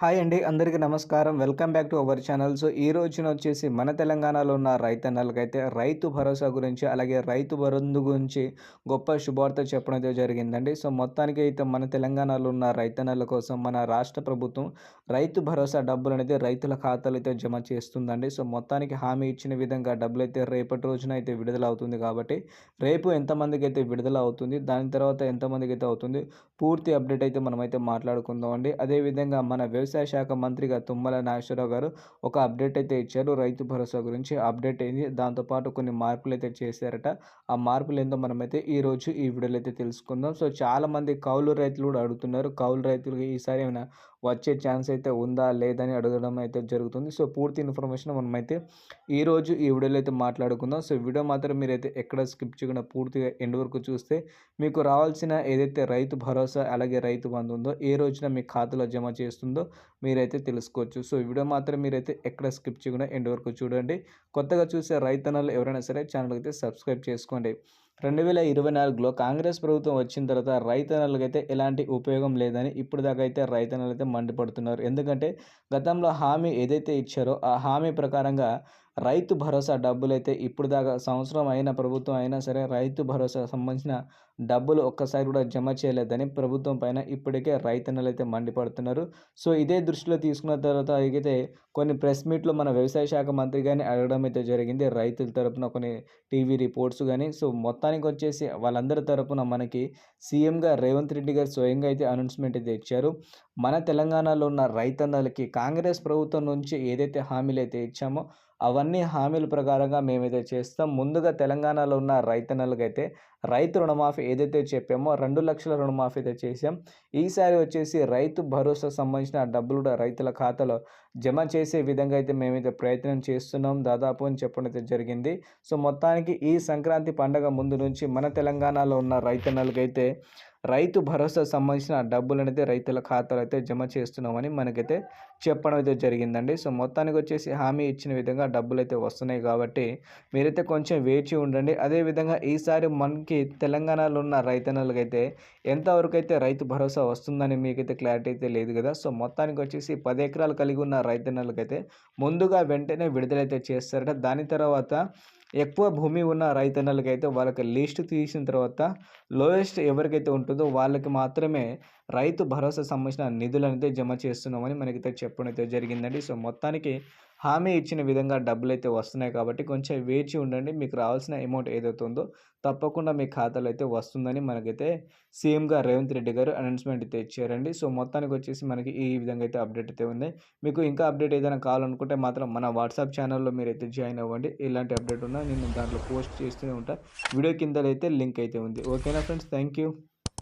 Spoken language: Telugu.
హాయ్ అండి అందరికీ నమస్కారం. Welcome back to our channel. So ఈ రోజున వచ్చేసి మన తెలంగాణలో ఉన్న రైతన్నలకైతే రైతు భరోసా గురించి అలాగే రైతు బంధు గురించి గొప్ప శుభార్త చెప్పడం అయితే జరిగిందండి. సో మొత్తానికి అయితే మన తెలంగాణలో ఉన్న రైతన్నల కోసం మన రాష్ట్ర ప్రభుత్వం రైతు భరోసా డబ్బులు అనేది రైతుల ఖాతాలు అయితే జమ చేస్తుందండి. సో మొత్తానికి హామీ ఇచ్చిన విధంగా డబ్బులు అయితే రేపటి రోజున అయితే విడుదల అవుతుంది కాబట్టి రేపు ఎంతమందికి అయితే విడుదల అవుతుంది దాని తర్వాత ఎంతమందికి అయితే అవుతుంది పూర్తి అప్డేట్ అయితే మనమైతే మాట్లాడుకుందాం అండి అదేవిధంగా మన వ్యవసాయ శాఖ మంత్రిగా తుమ్మల నాగేశ్వరరావు గారు ఒక అప్డేట్ అయితే ఇచ్చారు. రైతు భరోసా గురించి అప్డేట్ అయింది. దాంతోపాటు కొన్ని మార్పులు అయితే చేశారట. ఆ మార్పులు ఏందో మనమైతే ఈరోజు ఈ వీడియోలో అయితే తెలుసుకుందాం. సో చాలామంది కౌలు రైతులు కూడా అడుగుతున్నారు. కౌలు రైతులు ఈసారి ఏమైనా వచ్చే ఛాన్స్ అయితే ఉందా లేదని అడగడం అయితే జరుగుతుంది. సో పూర్తి ఇన్ఫర్మేషన్ మనమైతే ఈరోజు ఈ వీడియోలో అయితే మాట్లాడుకుందాం. సో వీడియో మాత్రం మీరైతే ఎక్కడ స్కిప్ చేయకుండా పూర్తిగా ఎండ్ వరకు చూస్తే మీకు రావాల్సిన ఏదైతే రైతు భరోసా అలాగే రైతు బంధు ఉందో ఏ రోజున మీ ఖాతాలో జమ చేస్తుందో మీరైతే తెలుసుకోవచ్చు. సో వీడియో మాత్రం మీరైతే ఎక్కడ స్కిప్ చేయకుండా ఎండ్ వరకు చూడండి. కొత్తగా చూసే రైతన్నలు ఎవరైనా సరే ఛానల్కి అయితే సబ్స్క్రైబ్ చేసుకోండి. రెండు వేల ఇరవై నాలుగులో కాంగ్రెస్ ప్రభుత్వం వచ్చిన తర్వాత రైతన్నలకైతే ఎలాంటి ఉపయోగం లేదని ఇప్పుడు దాకా అయితే రైతన్నలు అయితే మండిపడుతున్నారు. ఎందుకంటే గతంలో హామీ ఏదైతే ఇచ్చారో ఆ హామీ ప్రకారంగా రైతు భరోసా డబ్బులు అయితే ఇప్పుడు దాకా సంవత్సరం అయినా ప్రభుత్వం అయినా సరే రైతు భరోసా సంబంధించిన డబ్బులు ఒక్కసారి కూడా జమ చేయలేదని ప్రభుత్వం పైన ఇప్పటికే రైతన్నలు అయితే మండిపడుతున్నారు. సో ఇదే దృష్టిలో తీసుకున్న తర్వాత అయితే కొన్ని ప్రెస్ మీట్లో మన వ్యవసాయ శాఖ మంత్రి కానీ అడగడం అయితే జరిగింది. రైతుల తరపున కొన్ని టీవీ రిపోర్ట్స్ కానీ సో మొత్తానికి వచ్చేసి వాళ్ళందరి తరపున మనకి సీఎంగా రేవంత్ రెడ్డి గారు స్వయంగా అయితే అనౌన్స్మెంట్ అయితే ఇచ్చారు. మన తెలంగాణలో ఉన్న రైతన్నలకి కాంగ్రెస్ ప్రభుత్వం నుంచి ఏదైతే హామీలు అయితే ఇచ్చామో అవన్నీ హామీల ప్రకారంగా మేమైతే చేస్తాం. ముందుగా తెలంగాణలో ఉన్న రైతన్నలకైతే రైతు రుణమాఫీ ఏదైతే చెప్పామో రెండు లక్షల రుణమాఫీ అయితే చేసాం ఈసారి వచ్చేసి రైతు భరోసా సంబంధించిన డబ్బులు కూడా రైతుల ఖాతాలో జమ చేసే విధంగా అయితే మేమైతే ప్రయత్నం చేస్తున్నాం. దాదాపు అని చెప్పడం అయితే జరిగింది. సో మొత్తానికి ఈ సంక్రాంతి పండగ ముందు నుంచి మన తెలంగాణలో ఉన్న రైతన్నలకైతే రైతు భరోసా సంబంధించిన డబ్బులు అనేది రైతుల ఖాతాలో అయితే జమ చేస్తున్నామని మనకైతే చెప్పడం అయితే జరిగిందండి. సో మొత్తానికి వచ్చేసి హామీ ఇచ్చిన విధంగా డబ్బులు అయితే వస్తున్నాయి కాబట్టి మీరైతే కొంచెం వేచి ఉండండి. అదేవిధంగా ఈసారి మనకి తెలంగాణలో ఉన్న రైతన్నలకైతే ఎంతవరకు అయితే రైతు భరోసా వస్తుందని మీకైతే క్లారిటీ అయితే లేదు కదా. సో మొత్తానికి వచ్చేసి పది ఎకరాలు కలిగి ఉన్న రైతన్నలకైతే ముందుగా వెంటనే విడుదలైతే చేస్తారట. దాని తర్వాత ఎక్కువ భూమి ఉన్న రైతన్నలకైతే వాళ్ళకి లిస్ట్ తీసిన తర్వాత లోయెస్ట్ ఎవరికైతే ఉంటుందో వాళ్ళకి మాత్రమే రైతు భరోసా సంబంధించిన నిధులు అనేది జమ చేస్తున్నామని మనకైతే చెప్పడం అయితే జరిగిందండి. సో మొత్తానికి హామీ ఇచ్చిన విధంగా డబ్బులు అయితే వస్తున్నాయి కాబట్టి కొంచెం వేచి ఉండండి. మీకు రావాల్సిన అమౌంట్ ఏదైతే ఉందో తప్పకుండా మీ ఖాతాలో అయితే వస్తుందని మనకైతే సీఎంగా రేవంత్ రెడ్డి గారు అనౌన్స్మెంట్ అయితే ఇచ్చారండి. సో మొత్తానికి వచ్చేసి మనకి ఈ విధంగా అయితే అప్డేట్ అయితే ఉంది. మీకు ఇంకా అప్డేట్ ఏదైనా కావాలనుకుంటే మాత్రం మన వాట్సాప్ ఛానల్లో మీరు అయితే జాయిన్ అవ్వండి. ఇలాంటి అప్డేట్ ఉన్నా నేను దాంట్లో పోస్ట్ చేస్తూనే ఉంటాను వీడియో కిందలైతే అయితే లింక్ అయితే ఉంది. ఓకేనా ఫ్రెండ్స్ థ్యాంక్ యూ